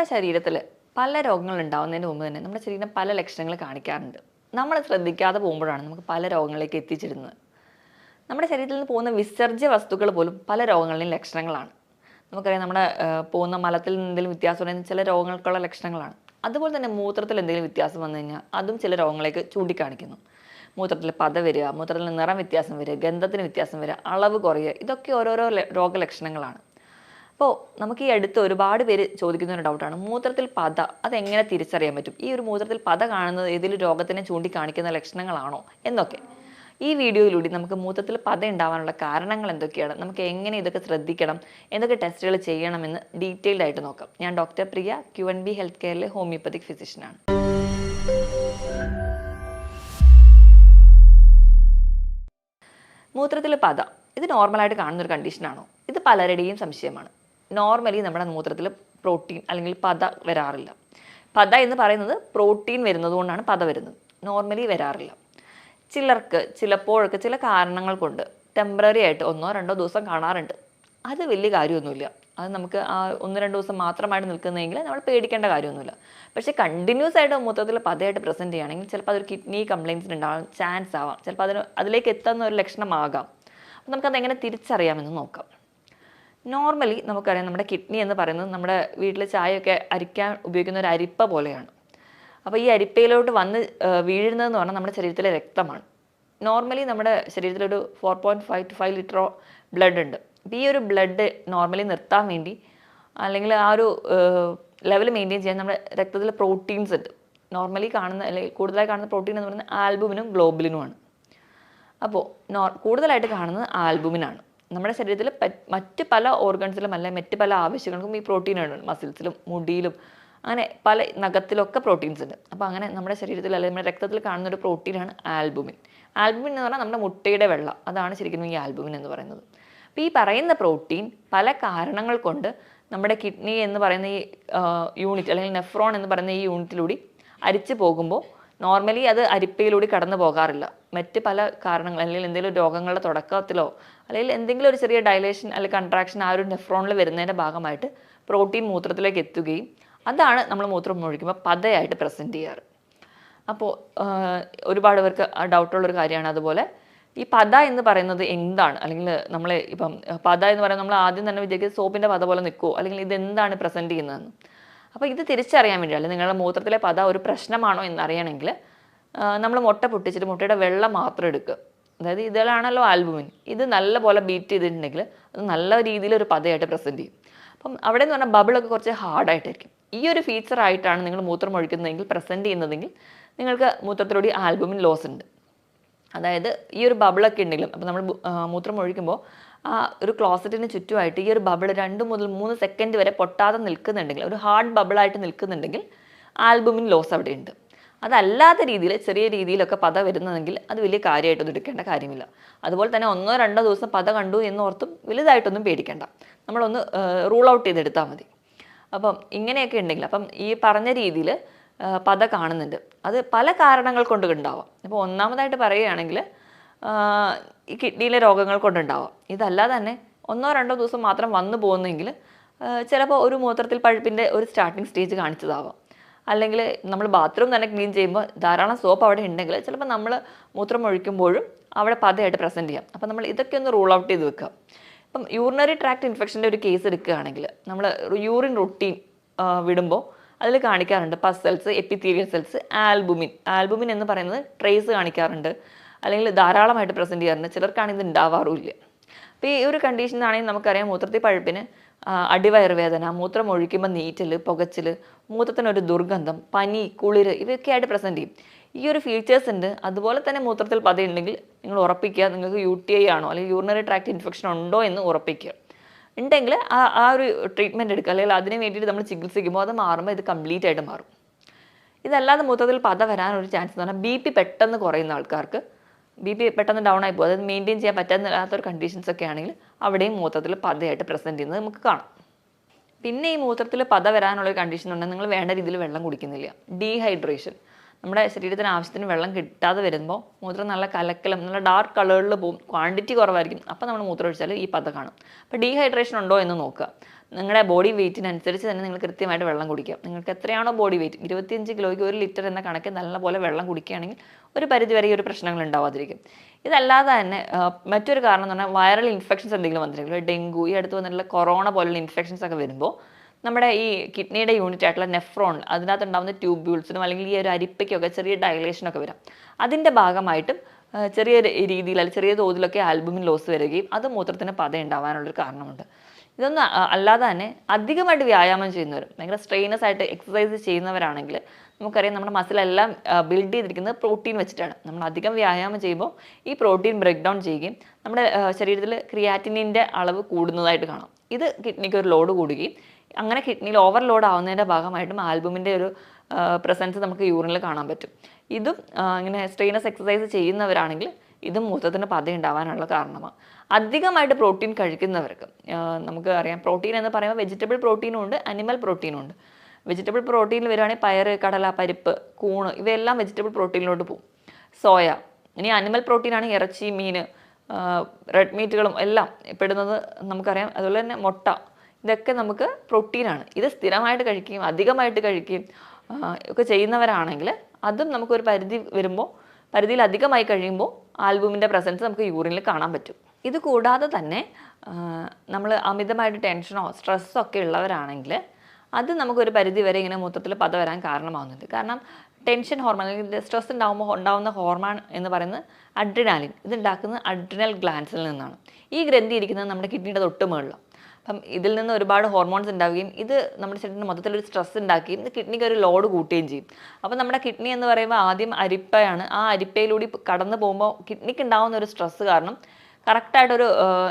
നമ്മുടെ ശരീരത്തിൽ പല രോഗങ്ങൾ ഉണ്ടാവുന്നതിന് മുമ്പ് തന്നെ നമ്മുടെ ശരീരം പല ലക്ഷണങ്ങൾ കാണിക്കാറുണ്ട്. നമ്മൾ ശ്രദ്ധിക്കാതെ പോകുമ്പോഴാണ് നമുക്ക് പല രോഗങ്ങളിലേക്ക് എത്തിച്ചിരുന്നത്. നമ്മുടെ ശരീരത്തിൽ നിന്ന് പോകുന്ന വിസർജ്യ വസ്തുക്കൾ പോലും പല രോഗങ്ങളുടെയും ലക്ഷണങ്ങളാണ്. നമുക്കറിയാം നമ്മുടെ പോകുന്ന മലത്തിൽ എന്തെങ്കിലും വ്യത്യാസം ഉണ്ടെങ്കിൽ ചില രോഗങ്ങൾക്കുള്ള ലക്ഷണങ്ങളാണ്. അതുപോലെ തന്നെ മൂത്രത്തിൽ എന്തെങ്കിലും വ്യത്യാസം വന്നു കഴിഞ്ഞാൽ അതും ചില രോഗങ്ങളേക്ക് ചൂണ്ടിക്കാണിക്കുന്നു. മൂത്രത്തിൽ പത വരിക മൂത്രത്തിൽ നിറം വ്യത്യാസം വരിക ഗന്ധത്തിന് വ്യത്യാസം വരിക അളവ് കുറയുക ഇതൊക്കെ ഓരോരോ രോഗലക്ഷണങ്ങളാണ്. അപ്പോൾ നമുക്ക് ഈ അടുത്ത് ഒരുപാട് പേര് ചോദിക്കുന്ന ഒരു ഡൗട്ടാണ് മൂത്രത്തിൽ പത അതെങ്ങനെ തിരിച്ചറിയാൻ പറ്റും? ഈ ഒരു മൂത്രത്തിൽ പത കാണുന്നത് ഏതെങ്കിലും രോഗത്തിനെ ചൂണ്ടിക്കാണിക്കുന്ന ലക്ഷണങ്ങളാണോ എന്നൊക്കെ. ഈ വീഡിയോയിലൂടെ നമുക്ക് മൂത്രത്തിൽ പത ഉണ്ടാവാനുള്ള കാരണങ്ങൾ എന്തൊക്കെയാണ്? നമുക്ക് എങ്ങനെ ഇതൊക്കെ ശ്രദ്ധിക്കണം? എന്തൊക്കെ ടെസ്റ്റുകൾ ചെയ്യണമെന്ന് ഡീറ്റെയിൽഡ് ആയിട്ട് നോക്കാം. ഞാൻ doctor Priya Q N B health കെയറിലെ homeopathic ഫിസിഷ്യനാണ് മൂത്രത്തിൽ പത ഇത് നോർമലായിട്ട് കാണുന്ന ഒരു കണ്ടീഷനാണോ ഇത് പലരുടെയും സംശയമാണ്. നോർമലി നമ്മുടെ മൂത്രത്തിൽ പ്രോട്ടീൻ അല്ലെങ്കിൽ പത വരാറില്ല. പത എന്ന് പറയുന്നത് പ്രോട്ടീൻ വരുന്നത് കൊണ്ടാണ് പത വരുന്നത്. നോർമലി വരാറില്ല. ചിലർക്ക് ചിലപ്പോഴൊക്കെ ചില കാരണങ്ങൾ കൊണ്ട് ടെമ്പററി ആയിട്ട് ഒന്നോ രണ്ടോ ദിവസം കാണാറുണ്ട്. അത് വലിയ കാര്യമൊന്നുമില്ല. അത് നമുക്ക് ആ ഒന്ന് രണ്ട് ദിവസം മാത്രമായിട്ട് നിൽക്കുന്നതെങ്കിൽ നമ്മൾ പേടിക്കേണ്ട കാര്യമൊന്നുമില്ല. പക്ഷേ കണ്ടിന്യൂസ് ആയിട്ട് മൂത്രത്തിൽ പതയായിട്ട് പ്രസന്റ് ചെയ്യുകയാണെങ്കിൽ ചിലപ്പോൾ അതൊരു കിഡ്നി കംപ്ലയിൻസിന് ഉണ്ടാകാൻ ചാൻസ് ആവാം. ചിലപ്പോൾ അതിന് അതിലേക്ക് എത്തുന്ന ഒരു ലക്ഷണമാകാം. അപ്പോൾ നമുക്കത് എങ്ങനെ തിരിച്ചറിയാമെന്ന് നോക്കാം. നോർമലി നമുക്കറിയാം നമ്മുടെ കിഡ്നി എന്ന് പറയുന്നത് നമ്മുടെ വീട്ടിൽ ചായയൊക്കെ അരിക്കാൻ ഉപയോഗിക്കുന്ന ഒരു അരിപ്പ പോലെയാണ്. അപ്പോൾ ഈ അരിപ്പയിലോട്ട് വന്ന് വീഴുന്നത് വീഴുന്നതെന്ന് പറഞ്ഞാൽ നമ്മുടെ ശരീരത്തിലെ രക്തമാണ്. നോർമലി നമ്മുടെ ശരീരത്തിലൊരു four point five to five ലിറ്ററോ blood ഉണ്ട്. അപ്പോൾ ഈ ഒരു ബ്ലഡ് നോർമലി നിർത്താൻ വേണ്ടി അല്ലെങ്കിൽ ആ ഒരു ലെവൽ മെയിന്റെയിൻ ചെയ്യാൻ നമ്മുടെ രക്തത്തിൽ പ്രോട്ടീൻസ് ഉണ്ട്. നോർമലി കാണുന്ന അല്ലെങ്കിൽ കൂടുതലായി കാണുന്ന പ്രോട്ടീൻ എന്ന് പറയുന്നത് ആൽബുമിനും ഗ്ലോബുലിനുമാണ് അപ്പോൾ കൂടുതലായിട്ട് കാണുന്നത് ആൽബുമിനാണ് നമ്മുടെ ശരീരത്തിൽ മറ്റ് പല ഓർഗൻസിലും അല്ലെങ്കിൽ മറ്റ് പല ആവശ്യങ്ങൾക്കും ഈ പ്രോട്ടീനാണ് മസിൽസിലും മുടിയിലും അങ്ങനെ പല നഖത്തിലൊക്കെ പ്രോട്ടീൻസ് ഉണ്ട്. അപ്പോൾ അങ്ങനെ നമ്മുടെ ശരീരത്തിൽ അല്ലെങ്കിൽ നമ്മുടെ രക്തത്തിൽ കാണുന്ന ഒരു പ്രോട്ടീനാണ് ആൽബുമിൻ. ആൽബുമിൻ എന്ന് പറഞ്ഞാൽ നമ്മുടെ മുട്ടയുടെ വെള്ളം. അതാണ് ശരിക്കും ഈ ആൽബുമിൻ എന്ന് പറയുന്നത്. അപ്പോൾ ഈ പറയുന്ന പ്രോട്ടീൻ പല കാരണങ്ങൾ കൊണ്ട് നമ്മുടെ കിഡ്നി എന്ന് പറയുന്ന ഈ യൂണിറ്റ് അല്ലെങ്കിൽ നെഫ്രോൺ എന്ന് പറയുന്ന ഈ യൂണിറ്റിലൂടെ അരിച്ചു പോകുമ്പോൾ നോർമലി അത് അരിപ്പയിലൂടെ കടന്നു പോകാറില്ല. മറ്റ് പല കാരണങ്ങൾ അല്ലെങ്കിൽ എന്തെങ്കിലും രോഗങ്ങളുടെ തുടക്കത്തിലോ അല്ലെങ്കിൽ എന്തെങ്കിലും ഒരു ചെറിയ ഡയലേഷൻ അല്ലെങ്കിൽ കൺട്രാക്ഷൻ ആ ഒരു നെഫ്രോണിൽ വരുന്നതിന്റെ ഭാഗമായിട്ട് പ്രോട്ടീൻ മൂത്രത്തിലേക്ക് എത്തുകയും അതാണ് നമ്മൾ മൂത്രം ഒഴിക്കുമ്പോൾ പതയായിട്ട് പ്രസന്റ് ചെയ്യാറ്. അപ്പോൾ ഒരുപാട് പേർക്ക് ഡൗട്ടുള്ളൊരു കാര്യമാണ് അതുപോലെ ഈ പത എന്ന് പറയുന്നത് എന്താണ്? അല്ലെങ്കിൽ നമ്മൾ ഇപ്പം പത എന്ന് പറയുന്നത് നമ്മൾ ആദ്യം തന്നെ വിചാരിക്കുന്നത് സോപ്പിന്റെ പത പോലെ നിൽക്കുമോ അല്ലെങ്കിൽ ഇത് എന്താണ് പ്രസന്റ് ചെയ്യുന്നതെന്ന്. അപ്പോൾ ഇത് തിരിച്ചറിയാൻ വേണ്ടി അല്ലെങ്കിൽ നിങ്ങളുടെ മൂത്രത്തിലെ പത ഒരു പ്രശ്നമാണോ എന്നറിയണമെങ്കിൽ നമ്മൾ മുട്ട പൊട്ടിച്ചിട്ട് മുട്ടയുടെ വെള്ളം മാത്രം എടുക്കുക. അതായത് ഇതിലാണല്ലോ ആൽബുമിൻ. ഇത് നല്ലപോലെ ബീറ്റ് ചെയ്തിട്ടുണ്ടെങ്കിൽ അത് നല്ല രീതിയിൽ ഒരു പതയായിട്ട് പ്രസന്റ് ചെയ്യും. അപ്പം അവിടെ എന്ന് പറഞ്ഞാൽ ബബിളൊക്കെ കുറച്ച് ഹാർഡായിട്ടായിരിക്കും ഈ ഒരു ഫീച്ചർ ആയിട്ടാണ് നിങ്ങൾ മൂത്രം ഒഴിക്കുന്നതെങ്കിൽ പ്രസന്റ് ചെയ്യുന്നതെങ്കിൽ നിങ്ങൾക്ക് മൂത്രത്തിലൂടെ ആൽബുമിൻ ലോസ് ഉണ്ട്. അതായത് ഈ ഒരു ബബിളൊക്കെ ഉണ്ടെങ്കിലും അപ്പോൾ നമ്മൾ മൂത്രം ഒഴിക്കുമ്പോൾ ആ ഒരു ക്ലോസറ്റിന് ചുറ്റുമായിട്ട് ഈ ഒരു ബബിൾ രണ്ട് മുതൽ മൂന്ന് സെക്കൻഡ് വരെ പൊട്ടാതെ നിൽക്കുന്നുണ്ടെങ്കിൽ ഒരു ഹാർഡ് ബബിളായിട്ട് നിൽക്കുന്നുണ്ടെങ്കിൽ ആൽബുമിൻ ലോസ് അവിടെ ഉണ്ട് അതല്ലാത്ത രീതിയിൽ ചെറിയ രീതിയിലൊക്കെ പത വരുന്നതെങ്കിൽ അത് വലിയ കാര്യമായിട്ടൊന്നും എടുക്കേണ്ട കാര്യമില്ല. അതുപോലെ തന്നെ ഒന്നോ രണ്ടോ ദിവസം പത കണ്ടു എന്നോർത്തും വലുതായിട്ടൊന്നും പേടിക്കേണ്ട. നമ്മളൊന്ന് റൂൾ ഔട്ട് ചെയ്തെടുത്താൽ മതി. അപ്പം ഇങ്ങനെയൊക്കെ ഉണ്ടെങ്കിൽ അപ്പം ഈ പറഞ്ഞ രീതിയിൽ പത കാണുന്നുണ്ട്. അത് പല കാരണങ്ങൾ കൊണ്ട് ഉണ്ടാവാം. ഇപ്പോൾ ഒന്നാമതായിട്ട് പറയുകയാണെങ്കിൽ ഈ കിഡ്നിയിലെ രോഗങ്ങൾ കൊണ്ടുണ്ടാവാം ഇതല്ലാതെ തന്നെ ഒന്നോ രണ്ടോ ദിവസം മാത്രം വന്നു പോകുന്നെങ്കിൽ ചിലപ്പോൾ ഒരു മൂത്രത്തിൽ പഴുപ്പിന്റെ ഒരു സ്റ്റാർട്ടിങ് സ്റ്റേജ് കാണിച്ചതാവാം. അല്ലെങ്കിൽ നമ്മൾ ബാത്റൂം തന്നെ ക്ലീൻ ചെയ്യുമ്പോൾ ധാരാളം സോപ്പ് അവിടെ ഉണ്ടെങ്കിൽ ചിലപ്പോൾ നമ്മൾ മൂത്രം ഒഴിക്കുമ്പോഴും അവിടെ പതയായിട്ട് പ്രസന്റ് ചെയ്യാം. അപ്പം നമ്മൾ ഇതൊക്കെ ഒന്ന് റൂൾ ഔട്ട് ചെയ്ത് വെക്കുക. ഇപ്പം യൂറിനറി ട്രാക്ട് ഇൻഫെക്ഷന്റെ ഒരു കേസ് എടുക്കുകയാണെങ്കിൽ നമ്മൾ യൂറിൻ റൊട്ടീൻ വിടുമ്പോൾ അതിൽ കാണിക്കാറുണ്ട്. Pus cells epithelial cells albumin albumin എന്ന് പറയുന്നത് ട്രേസ് കാണിക്കാറുണ്ട്. അല്ലെങ്കിൽ ധാരാളമായിട്ട് പ്രസന്റ് ചെയ്യാറുണ്ട്. ചിലർക്കാണിത് ഉണ്ടാവാറുമില്ല. അപ്പോൾ ഈ ഒരു കണ്ടീഷനാണെങ്കിൽ നമുക്കറിയാം മൂത്രത്തിൽ പഴുപ്പിന് അടിവയറുവേദന മൂത്രം ഒഴിക്കുമ്പോൾ നീറ്റൽ പുകച്ചിൽ മൂത്രത്തിനൊരു ദുർഗന്ധം പനി കുളിര് ഇവയൊക്കെ ആയിട്ട് പ്രസന്റ് ചെയ്യും. ഈ ഒരു ഫീച്ചേഴ്സ് ഉണ്ട്. അതുപോലെ തന്നെ മൂത്രത്തിൽ പതയുണ്ടെങ്കിൽ നിങ്ങൾ ഉറപ്പിക്കുക. നിങ്ങൾക്ക് യു ടി ഐ ആണോ അല്ലെങ്കിൽ യൂറിനറി ട്രാക്ട് ഇൻഫെക്ഷൻ ഉണ്ടോ എന്ന് ഉറപ്പിക്കുക. ഉണ്ടെങ്കിൽ ആ ആ ഒരു ട്രീറ്റ്മെന്റ് എടുക്കുക. അല്ലെങ്കിൽ അതിന് വേണ്ടിയിട്ട് നമ്മൾ ചികിത്സിക്കുമ്പോൾ അത് മാറുമ്പോൾ ഇത് കംപ്ലീറ്റ് ആയിട്ട് മാറും. ഇതല്ലാതെ മൂത്രത്തിൽ പത വരാനൊരു ചാൻസ് എന്ന് പറഞ്ഞാൽ ബി പി പെട്ടെന്ന് കുറയുന്ന ആൾക്കാർക്ക് ബി പി പെട്ടെന്ന് ഡൗൺ ആയി പോകും. അതായത് മെയിന്റെയിൻ ചെയ്യാൻ പറ്റാത്ത കണ്ടീഷൻസ് ഒക്കെ ആണെങ്കിൽ അവിടെയും മൂത്രത്തിൽ പതയായിട്ട് പ്രസന്റ് ചെയ്യുന്നത് നമുക്ക് കാണാം. പിന്നെ ഈ മൂത്രത്തിൽ പത വരാനുള്ള ഒരു കണ്ടീഷൻ ഉണ്ടെങ്കിൽ നിങ്ങൾ വേണ്ട രീതിയിൽ വെള്ളം കുടിക്കുന്നില്ല. ഡീഹൈഡ്രേഷൻ നമ്മുടെ ശരീരത്തിന് ആവശ്യത്തിന് വെള്ളം കിട്ടാതെ വരുമ്പോൾ മൂത്രം നല്ല കലക്കലും നല്ല ഡാർക്ക് കളറിൽ പോകും ക്വാണ്ടിറ്റി കുറവായിരിക്കും. അപ്പോൾ നമ്മൾ മൂത്രം ഒഴിച്ചാൽ ഈ പത കാണും. അപ്പോൾ ഡീഹൈഡ്രേഷൻ ഉണ്ടോ എന്ന് നോക്കുക. നിങ്ങളുടെ ബോഡി വെയിറ്റിനനുസരിച്ച് തന്നെ നിങ്ങൾ കൃത്യമായിട്ട് വെള്ളം കുടിക്കുക. നിങ്ങൾക്ക് എത്രയാണോ ബോഡി വെയിറ്റ് ഇരുപത്തിയഞ്ച് കിലോയ്ക്ക് ഒരു ലിറ്റർ എന്ന കണക്ക് നല്ലപോലെ വെള്ളം കുടിക്കുകയാണെങ്കിൽ ഒരു പരിധിവരെ ഈ ഒരു പ്രശ്നങ്ങൾ ഉണ്ടാവാതിരിക്കും. ഇതല്ലാതെ തന്നെ മറ്റൊരു കാരണം എന്ന് പറഞ്ഞാൽ വൈറൽ ഇൻഫെക്ഷൻസ് എന്തെങ്കിലും വന്നിട്ടുണ്ടെങ്കിൽ ഡെങ്കു ഈ അടുത്ത് വന്നിട്ടുള്ള കൊറോണ പോലുള്ള ഇൻഫെക്ഷൻസ് ഒക്കെ വരുമ്പോൾ നമ്മുടെ ഈ കിഡ്നിയുടെ യൂണിറ്റ് ആയിട്ടുള്ള നെഫ്രോൺ അതിനകത്ത് ഉണ്ടാകുന്ന ട്യൂബ്യൂൾസിനും അല്ലെങ്കിൽ ഈ ഒരു അരിപ്പയ്ക്കൊക്കെ ചെറിയ ഡയലേഷനൊക്കെ വരാം. അതിന്റെ ഭാഗമായിട്ടും ചെറിയ രീതിയിൽ അല്ലെങ്കിൽ ചെറിയ തോതിലൊക്കെ ആൽബുമിൻ ലോസ് വരികയും അത് മൂത്രത്തിന് പത ഉണ്ടാവാനുള്ളൊരു കാരണമുണ്ട്. ഇതൊന്നും അല്ലാതെ തന്നെ അധികമായിട്ട് വ്യായാമം ചെയ്യുന്നവർ ഭയങ്കര സ്ട്രെയിനസ് ആയിട്ട് എക്സസൈസ് ചെയ്യുന്നവരാണെങ്കിൽ നമുക്കറിയാം നമ്മുടെ മസിലെല്ലാം ബിൽഡ് ചെയ്തിരിക്കുന്നത് പ്രോട്ടീൻ വെച്ചിട്ടാണ്. നമ്മൾ അധികം വ്യായാമം ചെയ്യുമ്പോൾ ഈ പ്രോട്ടീൻ ബ്രേക്ക് ഡൗൺ ചെയ്യുകയും നമ്മുടെ ശരീരത്തിൽ ക്രിയാറ്റിനിന്റെ അളവ് കൂടുന്നതായിട്ട് കാണാം. ഇത് കിഡ്നിക്ക് ഒരു ലോഡ് കൂടുകയും അങ്ങനെ കിഡ്നിയിൽ ഓവർലോഡ് ആവുന്നതിന്റെ ഭാഗമായിട്ടും ആൽബുമിന്റെ ഒരു പ്രസൻസ് നമുക്ക് യൂറിനിൽ കാണാൻ പറ്റും. ഇതും ഇങ്ങനെ സ്ട്രെയിനസ് എക്സസൈസ് ചെയ്യുന്നവരാണെങ്കിൽ ഇതും മൂത്രത്തിന് പത ഉണ്ടാവാനുള്ള കാരണമാണ്. അധികമായിട്ട് പ്രോട്ടീൻ കഴിക്കുന്നവർക്ക് നമുക്ക് അറിയാം. പ്രോട്ടീൻ എന്ന് പറയുമ്പോൾ വെജിറ്റബിൾ പ്രോട്ടീനും ഉണ്ട് അനിമൽ പ്രോട്ടീനും ഉണ്ട്. വെജിറ്റബിൾ പ്രോട്ടീനിൽ വരുവാണെങ്കിൽ പയർ കടല പരിപ്പ് കൂണ് ഇവയെല്ലാം വെജിറ്റബിൾ പ്രോട്ടീനിലോട്ട് പോകും. സോയ ഇനി അനിമൽ ആണ് ഇറച്ചി മീൻ റെഡ് മീറ്റുകളും എല്ലാം പെടുന്നത് നമുക്കറിയാം. അതുപോലെ തന്നെ മുട്ട ഇതൊക്കെ നമുക്ക് പ്രോട്ടീനാണ് ഇത് സ്ഥിരമായിട്ട് കഴിക്കുകയും അധികമായിട്ട് കഴിക്കുകയും ഒക്കെ ചെയ്യുന്നവരാണെങ്കിൽ അതും നമുക്കൊരു പരിധി വരുമ്പോൾ പരിധിയിൽ അധികമായി കഴിയുമ്പോൾ ആൽബുമിന്റെ പ്രസൻസ് നമുക്ക് യൂറിനിൽ കാണാൻ പറ്റും. ഇത് കൂടാതെ തന്നെ നമ്മൾ അമിതമായിട്ട് ടെൻഷനോ സ്ട്രെസ്സോ ഒക്കെ ഉള്ളവരാണെങ്കിൽ അത് നമുക്കൊരു പരിധി വരെ ഇങ്ങനെ മൂത്രത്തിൽ പത വരാൻ കാരണമാവുന്നുണ്ട് കാരണം ടെൻഷൻ ഹോർമോൺ അല്ലെങ്കിൽ സ്ട്രെസ് ഉണ്ടാകുമ്പോൾ ഉണ്ടാകുന്ന ഹോർമോൺ എന്ന് പറയുന്നത് അഡ്രിനാലിൻ ഇത് ഉണ്ടാക്കുന്നത് അഡ്രിനൽ ഗ്ലാൻസിൽ നിന്നാണ്. ഈ ഗ്രന്ഥി ഇരിക്കുന്നത് നമ്മുടെ കിഡ്നിയുടെ തൊട്ട് മുകളിലാണ് അപ്പം ഇതിൽ നിന്ന് ഒരുപാട് ഹോർമോൺസ് ഉണ്ടാവുകയും ഇത് നമ്മുടെ ശരീരത്തിന് മൊത്തത്തിൽ ഒരു സ്ട്രെസ് ഉണ്ടാക്കുകയും കിഡ്നിക്ക് ഒരു ലോഡ് കൂട്ടുകയും ചെയ്യും. അപ്പം നമ്മുടെ കിഡ്നി എന്ന് പറയുമ്പോൾ ആദ്യം അരിപ്പയാണ്. ആ അരിപ്പയിലൂടെ കടന്നു പോകുമ്പോൾ കിഡ്നിക്ക് ഉണ്ടാകുന്ന ഒരു സ്ട്രെസ് കാരണം കറക്റ്റായിട്ടൊരു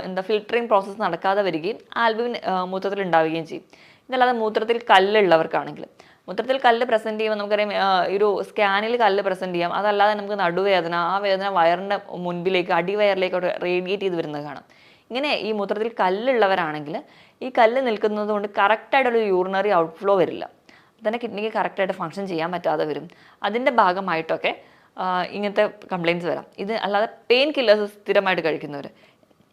എന്താ ഫിൽറ്ററിങ് പ്രോസസ്സ് നടക്കാതെ വരികയും ആൽബുമിൻ മൂത്രത്തിൽ ഉണ്ടാവുകയും ചെയ്യും. ഇതല്ലാതെ മൂത്രത്തിൽ കല്ലുള്ളവർക്കാണെങ്കിൽ. മൂത്രത്തിൽ കല്ല് പ്രസന്റ് ചെയ്യുമ്പോൾ നമുക്കറിയാം ഒരു സ്കാനിൽ കല്ല് പ്രസന്റ് ചെയ്യാം. അതല്ലാതെ നമുക്ക് നടുവേദന ആ വേദന വയറിന്റെ മുൻപിലേക്ക് അടിവയറിലേക്കോട്ട് റേഡിയേറ്റ് ചെയ്ത് വരുന്നത് കാണാം. ഇങ്ങനെ ഈ മൂത്രത്തിൽ കല്ലുള്ളവരാണെങ്കിൽ ഈ കല്ല് നിൽക്കുന്നത് കൊണ്ട് കറക്റ്റായിട്ടൊരു യൂറിനറി ഔട്ട്ഫ്ലോ വരില്ല. തന്നെ കിഡ്നിക്ക് കറക്റ്റായിട്ട് ഫങ്ഷൻ ചെയ്യാൻ പറ്റാതെ വരും. അതിന്റെ ഭാഗമായിട്ടൊക്കെ ഇങ്ങനത്തെ കംപ്ലയിൻസ് വരാം. ഇത് അല്ലാതെ പെയിൻ കില്ലേഴ്സ് സ്ഥിരമായിട്ട് കഴിക്കുന്നവർ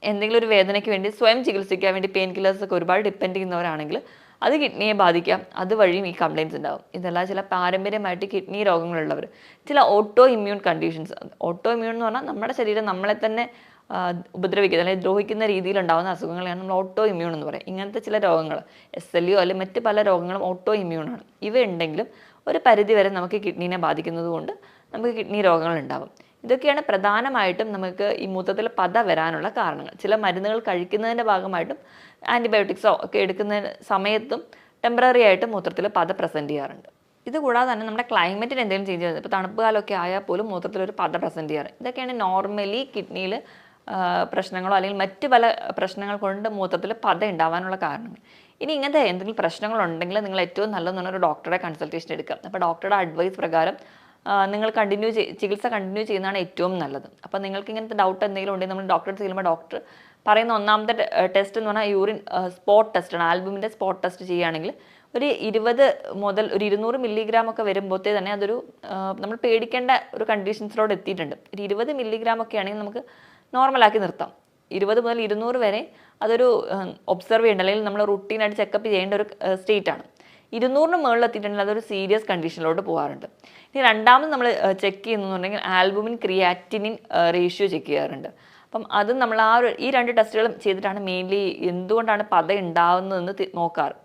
എന്തെങ്കിലും ഒരു വേദനയ്ക്ക് വേണ്ടി സ്വയം ചികിത്സിക്കാൻ വേണ്ടി പെയിൻ കില്ലേഴ്സൊക്കെ ഒരുപാട് ഡിപ്പെൻഡ് ചെയ്യുന്നവരാണെങ്കിൽ അത് കിഡ്നിയെ ബാധിക്കാം. അതുവഴിയും ഈ കംപ്ലയിൻസ് ഉണ്ടാകും ഇതല്ല ചില പാരമ്പര്യമായിട്ട് കിഡ്നി രോഗങ്ങളുള്ളവർ. ചില autoimmune conditions autoimmune എന്ന് പറഞ്ഞാൽ നമ്മുടെ ശരീരം നമ്മളെ തന്നെ ഉപദ്രവിക്കുന്ന അല്ലെങ്കിൽ ദ്രോഹിക്കുന്ന രീതിയിൽ ഉണ്ടാകുന്ന അസുഖങ്ങളെയാണ് നമ്മൾ ഓട്ടോ ഇമ്മ്യൂൺ എന്ന് പറയുക ഇങ്ങനത്തെ ചില രോഗങ്ങൾ എസ് എൽ യു അല്ലെങ്കിൽ മറ്റ് പല രോഗങ്ങളും ഓട്ടോ ഇമ്മ്യൂൺ ആണ്. ഇവ ഉണ്ടെങ്കിലും ഒരു പരിധി വരെ നമുക്ക് കിഡ്നീനെ ബാധിക്കുന്നത് കൊണ്ട് നമുക്ക് കിഡ്നി രോഗങ്ങൾ ഉണ്ടാവും. ഇതൊക്കെയാണ് പ്രധാനമായിട്ടും നമുക്ക് ഈ മൂത്രത്തിൽ പത വരാനുള്ള കാരണങ്ങൾ. ചില മരുന്നുകൾ കഴിക്കുന്നതിന്റെ ഭാഗമായിട്ടും ആന്റിബയോട്ടിക്സോ ഒക്കെ എടുക്കുന്ന സമയത്തും ടെമ്പററി ആയിട്ട് മൂത്രത്തിൽ പത പ്രസന്റ് ചെയ്യാറുണ്ട്. ഇതുകൂടാതെ തന്നെ നമ്മുടെ ക്ലൈമറ്റിന് എന്തെങ്കിലും ചേഞ്ച് ചെയ്യുന്നത് ഇപ്പോൾ തണുപ്പ് കാലമൊക്കെ ആയാൽ പോലും മൂത്രത്തിൽ ഒരു പത പ്രസന്റ് ചെയ്യാറ്. ഇതൊക്കെയാണ് നോർമലി കിഡ്നിയിൽ പ്രശ്നങ്ങളോ അല്ലെങ്കിൽ മറ്റ് പല പ്രശ്നങ്ങൾ കൊണ്ട് മൂത്രത്തിൽ പത ഉണ്ടാവാനുള്ള കാരണങ്ങൾ. ഇനി ഇങ്ങനത്തെ എന്തെങ്കിലും പ്രശ്നങ്ങളുണ്ടെങ്കിൽ നിങ്ങൾ ഏറ്റവും നല്ലതെന്ന് പറഞ്ഞാൽ ഒരു ഡോക്ടറെ കൺസൾട്ടേഷൻ എടുക്കുക. അപ്പോൾ ഡോക്ടറുടെ അഡ്വൈസ് പ്രകാരം നിങ്ങൾ കണ്ടിന്യൂ ചികിത്സ കണ്ടിന്യൂ ചെയ്യുന്നതാണ് ഏറ്റവും നല്ലത്. അപ്പോൾ നിങ്ങൾക്ക് ഇങ്ങനത്തെ ഡൗട്ട് എന്തെങ്കിലും ഉണ്ടെങ്കിൽ നമ്മൾ ഡോക്ടറെ ചെല്ലുമ്പോൾ ഡോക്ടർ പറയുന്ന ഒന്നാമത്തെ ടെസ്റ്റ് എന്ന് പറഞ്ഞാൽ യൂറിൻ സ്പോട്ട് ടെസ്റ്റ് ആണ്. ആൽബുമിന്റെ സ്പോട്ട് ടെസ്റ്റ് ചെയ്യുകയാണെങ്കിൽ ഒരു ഇരുപത് മുതൽ ഒരു ഇരുന്നൂറ് മില്ലിഗ്രാം ഒക്കെ വരുമ്പോഴത്തേ തന്നെ അതൊരു നമ്മൾ പേടിക്കേണ്ട ഒരു കണ്ടീഷൻസിലോട് എത്തിയിട്ടുണ്ട്. ഒരു ഇരുപത് മില്ലിഗ്രാം ഒക്കെ ആണെങ്കിൽ നമുക്ക് നോർമലാക്കി നിർത്താം. ഇരുപത് മുതൽ ഇരുന്നൂറ് വരെ അതൊരു ഒബ്സർവ് ചെയ്യേണ്ട അല്ലെങ്കിൽ നമ്മൾ റുട്ടീനായിട്ട് ചെക്കപ്പ് ചെയ്യേണ്ട ഒരു സ്റ്റേറ്റ് ആണ്. ഇരുന്നൂറിന് മുകളിൽ എത്തിയിട്ടുണ്ടെങ്കിൽ അതൊരു സീരിയസ് കണ്ടീഷനിലോട്ട് പോകാറുണ്ട് ഇനി രണ്ടാമത് നമ്മൾ ചെക്ക് ചെയ്യുന്നുണ്ടെങ്കിൽ ആൽബുമിൻ ക്രിയാറ്റിനിൻ റേഷ്യോ ചെക്ക് ചെയ്യാറുണ്ട്. അപ്പം അത് നമ്മൾ ആ ഒരു ഈ രണ്ട് ടെസ്റ്റുകളും ചെയ്തിട്ടാണ് മെയിൻലി എന്തുകൊണ്ടാണ് പത ഉണ്ടാവുന്നതെന്ന് നോക്കാറ്.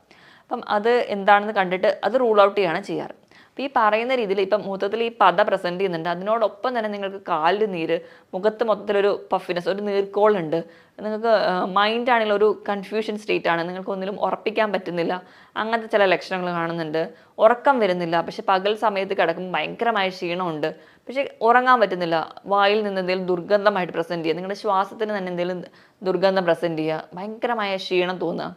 അപ്പം അത് എന്താണെന്ന് കണ്ടിട്ട് അത് റൂൾ ഔട്ട് ചെയ്യാണ് ചെയ്യാറ്. അപ്പോൾ ഈ പറയുന്ന രീതിയിൽ ഇപ്പം മൊത്തത്തിൽ ഈ പദ പ്രസന്റ് ചെയ്യുന്നുണ്ട്. അതിനോടൊപ്പം തന്നെ നിങ്ങൾക്ക് കാലിൽ നീര് മുഖത്ത് മൊത്തത്തിലൊരു പഫിനെസ് ഒരു നീർക്കോളുണ്ട് നിങ്ങൾക്ക് മൈൻഡ് ഒരു കൺഫ്യൂഷൻ സ്റ്റേറ്റ് ആണ്. നിങ്ങൾക്ക് ഒന്നിലും ഉറപ്പിക്കാൻ പറ്റുന്നില്ല. അങ്ങനത്തെ ചില ലക്ഷണങ്ങൾ കാണുന്നുണ്ട്. ഉറക്കം വരുന്നില്ല. പക്ഷെ പകൽ സമയത്ത് കിടക്കുമ്പോൾ ഭയങ്കരമായ ക്ഷീണമുണ്ട്. പക്ഷെ ഉറങ്ങാൻ പറ്റുന്നില്ല. വായിൽ നിന്ന് എന്തെങ്കിലും ദുർഗന്ധമായിട്ട് പ്രസന്റ് ചെയ്യുക. നിങ്ങളുടെ ശ്വാസത്തിന് തന്നെ എന്തെങ്കിലും ദുർഗന്ധം പ്രസന്റ് ചെയ്യുക. ഭയങ്കരമായ ക്ഷീണം തോന്നുക.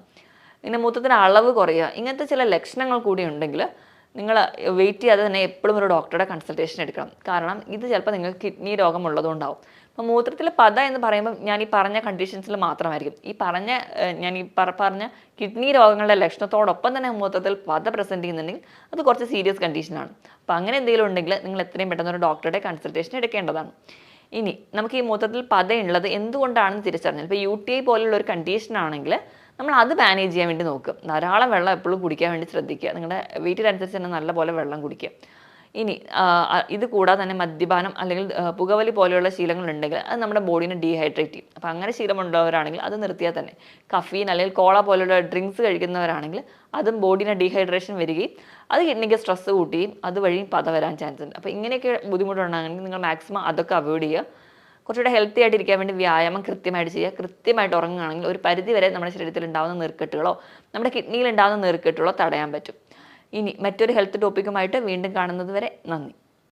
ഇങ്ങനെ മൊത്തത്തിന് അളവ് കുറയുക. ഇങ്ങനത്തെ ചില ലക്ഷണങ്ങൾ കൂടി ഉണ്ടെങ്കിൽ നിങ്ങൾ വെയിറ്റ് ചെയ്യാതെ തന്നെ എപ്പോഴും ഒരു ഡോക്ടറുടെ കൺസൾട്ടേഷൻ എടുക്കണം. കാരണം ഇത് ചിലപ്പോൾ നിങ്ങൾക്ക് കിഡ്നി രോഗമുള്ളതുകൊണ്ടാവും. അപ്പോൾ മൂത്രത്തിൽ പത എന്ന് പറയുമ്പോൾ ഞാൻ ഈ പറഞ്ഞ കണ്ടീഷൻസിൽ മാത്രമായിരിക്കും. ഈ പറഞ്ഞ ഞാൻ ഈ പറ- പറഞ്ഞ കിഡ്നി രോഗങ്ങളുടെ ലക്ഷണത്തോടൊപ്പം തന്നെ മൂത്രത്തിൽ പത പ്രസന്റ് ചെയ്യുന്നുണ്ടെങ്കിൽ അത് കുറച്ച് സീരിയസ് കണ്ടീഷനാണ് അപ്പോൾ അങ്ങനെ എന്തെങ്കിലും ഉണ്ടെങ്കിൽ നിങ്ങൾ എത്രയും പെട്ടെന്ന് ഒരു ഡോക്ടറുടെ കൺസൾട്ടേഷൻ എടുക്കേണ്ടതാണ്. ഇനി നമുക്ക് ഈ മൂത്രത്തിൽ പതയുള്ളത് എന്തുകൊണ്ടാണെന്ന് തിരിച്ചറിഞ്ഞാൽ ഇപ്പോൾ യു ടി ഐ പോലുള്ള ഒരു കണ്ടീഷൻ ആണെങ്കിൽ നമ്മൾ അത് മാനേജ് ചെയ്യാൻ വേണ്ടി നോക്കും. ധാരാളം വെള്ളം എപ്പോഴും കുടിക്കാൻ വേണ്ടി ശ്രദ്ധിക്കുക. നിങ്ങളുടെ വീട്ടിലനുസരിച്ച് തന്നെ നല്ലപോലെ വെള്ളം കുടിക്കുക. ഇനി ഇത് കൂടാതെ തന്നെ മദ്യപാനം അല്ലെങ്കിൽ പുകവലി പോലെയുള്ള ശീലങ്ങൾ ഉണ്ടെങ്കിൽ അത് നമ്മുടെ ബോഡീനെ ഡീഹൈഡ്രേറ്റ് ചെയ്യും. അപ്പോൾ അങ്ങനെ ശീലമുള്ളവരാണെങ്കിൽ അത് നിർത്തിയാൽ തന്നെ. കഫീൻ അല്ലെങ്കിൽ കോള പോലെയുള്ള ഡ്രിങ്ക്സ് കഴിക്കുന്നവരാണെങ്കിൽ അതും ബോഡീനെ ഡീഹൈഡ്രേഷൻ വരികയും അത് കിഡ്നിക്ക് സ്ട്രെസ് കൂട്ടുകയും അതുവഴി പത വരാൻ ചാൻസ് ഉണ്ട്. അപ്പോൾ ഇങ്ങനെയൊക്കെ ബുദ്ധിമുട്ടുണ്ടാകണമെങ്കിൽ നിങ്ങൾ മാക്സിമം അതൊക്കെ അവോയ്ഡ് ചെയ്യുക. കുറച്ചുകൂടെ ഹെൽത്തി ആയിട്ട് ഇരിക്കാൻ വേണ്ടി വ്യായാമം കൃത്യമായിട്ട് ചെയ്യുക. കൃത്യമായിട്ട് ഉറങ്ങുകയാണെങ്കിൽ ഒരു പരിധി വരെ നമ്മുടെ ശരീരത്തിൽ ഉണ്ടാകുന്ന നീർക്കെട്ടുകളോ നമ്മുടെ കിഡ്നിയിൽ ഉണ്ടാകുന്ന നീർക്കെട്ടുകളോ തടയാൻ പറ്റും. ഇനി മറ്റൊരു ഹെൽത്ത് ടോപ്പിക്കുമായിട്ട് വീണ്ടും കാണുന്നത് വരെ നന്ദി.